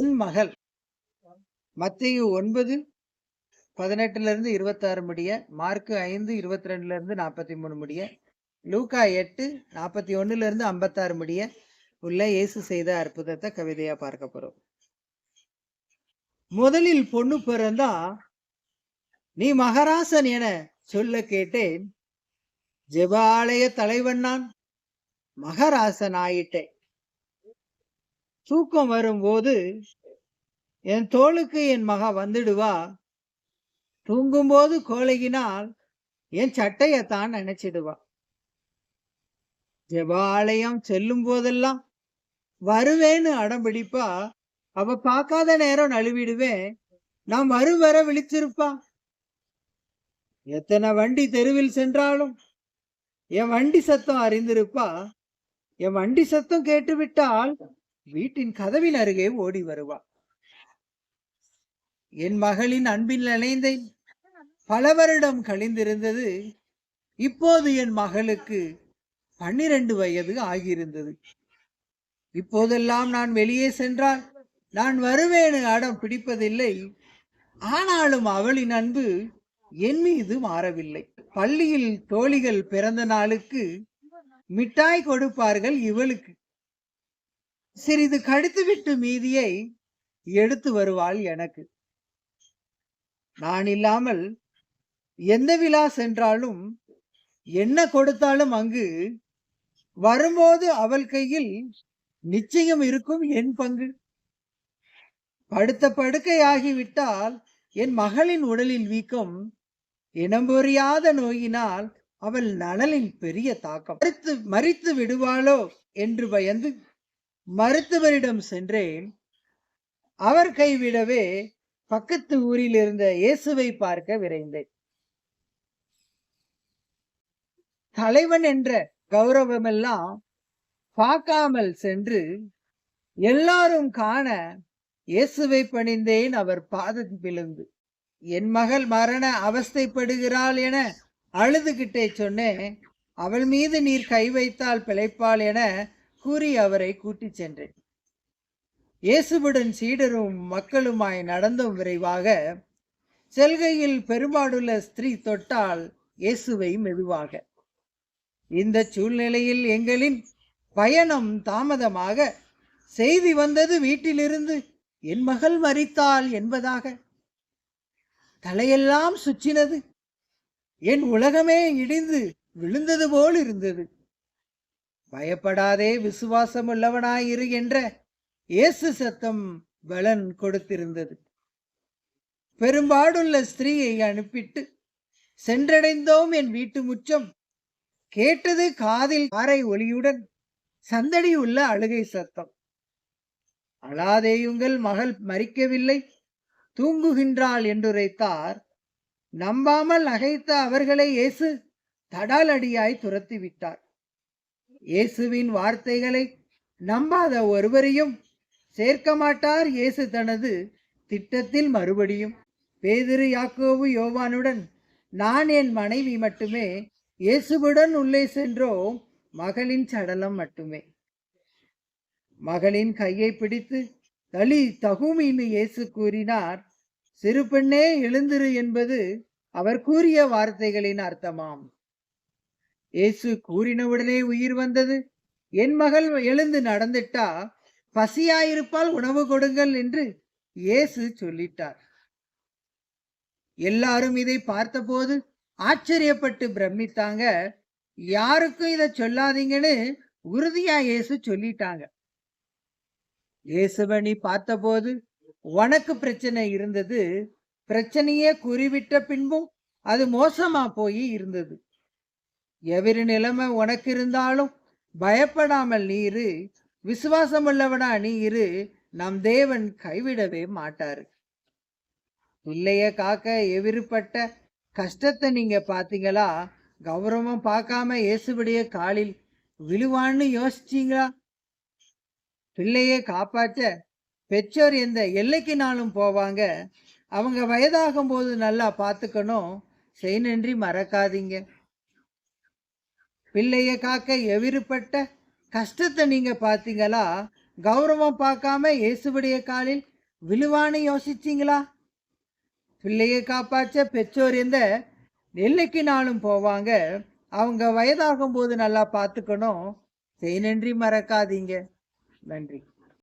மகள். மத்திய ஒன்பது பதினெட்டுல இருந்து இருபத்தாறு முடிய மார்க்கு ஐந்து இருபத்தி ரெண்டுல இருந்து நாற்பத்தி மூணு முடிய லூக்கா எட்டு நாற்பத்தி ஒண்ணுல இருந்து ஐம்பத்தாறு முடிய உள்ள இயேசு செய்த அற்புதத்தை கவிதையா பார்க்க போறோம். முதலில் பொண்ணு பிறந்தா நீ மகராசன் என சொல்ல கேட்டேன். ஜெபாலய தலைவன் நான். மகராசன் ஆயிட்டேன் தூக்கம் வரும்போது என் தோளுக்கு என் மகா வந்துடுவா. தூங்கும்போது கோழையினால் என் சட்டையத்தான் நினைச்சிடுவா. ஜெபாலயம் செல்லும் போதெல்லாம் வருவேன்னு அடம் பிடிப்பா. அவ பார்க்காத நேரம் நழுவிடுவேன் நான் வரு வர விழிச்சிருப்பா எத்தனை வண்டி தெருவில் சென்றாலும் என் வண்டி சத்தம் அறிந்திருப்பா. என் வண்டி சத்தம் கேட்டுவிட்டால் வீட்டின் கதவின் அருகே ஓடி வருவா. என் மகளின் அன்பில் நினைந்தேன். பல வருடம் கழிந்திருந்தது. இப்போது என் மகளுக்கு பன்னிரண்டு வயது ஆகியிருந்தது. இப்போதெல்லாம் நான் வெளியே சென்றால் நான் வருவேனு அடம் பிடிப்பதில்லை. ஆனாலும் அவளின் அன்பு என் மீது மாறவில்லை. பள்ளியில் தோழிகள் பிறந்த நாளுக்கு மிட்டாய் கொடுப்பார்கள் இவளுக்கு. சிறிது கடித்துவிட்டு மீதியை எடுத்து வருவாள் எனக்கு. நான் இல்லாமல் எந்த விழா சென்றாலும் என்ன கொடுத்தாலும் அங்கு வரும்போது அவள் கையில் நிச்சயம் இருக்கும் என் பங்கு. படுத்த படுக்கையாகிவிட்டால் என் மகளின் உடலில் வீக்கம் இனம் புரியாத நோயினால் அவள் நலனில் பெரிய தாக்கம். மறித்து மறித்து விடுவாளோ என்று பயந்து மருத்துவரிடம் சென்றேன். அவர் கைவிடவே பக்கத்து ஊரில் இருந்த இயேசுவை பார்க்க விரைந்தேன். தலைவன் என்ற கௌரவமெல்லாம் பார்க்காமல் சென்று எல்லாரும் காண இயேசுவை பணிந்தேன். அவர் பாதம் விழுந்து என் மகள் மரண அவஸ்தைப்படுகிறாள் என அழுதுகிட்டே சொன்னேன். அவள் மீது நீர் கை வைத்தால் பிழைப்பாள் என கூறி அவரை கூட்டிச் சென்றேன். இயேசுவுடன் சீடரும் மக்களுமாய் நடந்தும் விரைவாக செல்கையில் பெரும்பாடுள்ள ஸ்திரீ தொட்டால் இயேசுவை மெதுவாக. இந்த சூழ்நிலையில் எங்களின் பயணம் தாமதமாக செய்தி வந்தது வீட்டிலிருந்து என் மகள் மறித்தாள் என்பதாக. தலையெல்லாம் சுற்றினது. என் உலகமே இடிந்து விழுந்தது போல் இருந்தது. பயப்படாதே விசுவாசம் உள்ளவனாயிரு என்ற இயேசு சத்தம் பலன் கொடுத்திருந்தது. பெரும்பாடுள்ள ஸ்திரீயை அனுப்பிட்டு சென்றடைந்தோம் என் வீட்டு முச்சம். கேட்டது காதில் காரை ஒளியுடன் சந்தடி உள்ள அழுகை சத்தம். அழாதேயுங்கள் மகள் மறிக்கவில்லை தூங்குகின்றாள் என்றுரைத்தார். நம்பாமல் நகைத்த அவர்களை இயேசு தடாலடியாய் துரத்தி விட்டார் இயேசுவின் வார்த்தைகளை நம்பாத ஒருவரையும் சேர்க்க மாட்டார் இயேசு தனது திட்டத்தில் மறுபடியும். பேதிரு யாக்கோவு யோவானுடன் நான் என் மனைவி மட்டுமே இயேசுவுடன் உள்ளே சென்றோம் மகளின் சடலம் மட்டுமே. மகளின் கையை பிடித்து தளி தகுமின்னு இயேசு கூறினார் சிறு பெண்ணே எழுந்திரு என்பது அவர் கூறிய வார்த்தைகளின் அர்த்தமாம். இயேசு கூறினவுடனே உயிர் வந்தது. என் மகள் எழுந்து நடந்துட்டா பசியாயிருப்பால் உணவு கொடுங்கள் என்று இயேசு சொல்லிட்டார். எல்லாரும் இதை பார்த்தபோது ஆச்சரியப்பட்டு பிரமித்தாங்க. யாருக்கும் இதை சொல்லாதீங்கன்னு உறுதியா இயேசு சொல்லிட்டாங்க. இயேசுவனி பார்த்தபோது உனக்கு பிரச்சனை இருந்தது. பிரச்சனையே குறிவிட்ட பின்பும் அது மோசமா போய் இருந்தது. எவரி நிலைமை உனக்கு இருந்தாலும் பயப்படாமல் நீ இரு. விசுவாசம் உள்ளவனா நீ இரு. நம் தேவன் கைவிடவே மாட்டாரு. பிள்ளைய காக்க எவிருப்பட்ட கஷ்டத்தை நீங்க பாத்தீங்களா கௌரவம் பார்க்காம இயேசுபடிய காலில் விழுவான்னு யோசிச்சீங்களா? பிள்ளையை காப்பாற்ற பெற்றோர் எந்த எல்லைக்குனாலும் போவாங்க? அவங்க வயதாகும் போது நல்லா பார்த்துக்கணும். செய்நன்றி மறக்காதீங்க. பிள்ளைய காக்க எவிருப்பட்ட கஷ்டத்தை நீங்கள் பார்த்தீங்களா? கௌரவம் பார்க்காம இயேசுவடைய காலில் விழுவான்னு யோசிச்சீங்களா? பிள்ளையை காப்பாற்ற பெற்றோர் இந்த எல்லைக்கு நாளும் போவாங்க. அவங்க வயதாகும் போது நல்லா பார்த்துக்கணும். செய் நன்றி மறக்காதீங்க. நன்றி.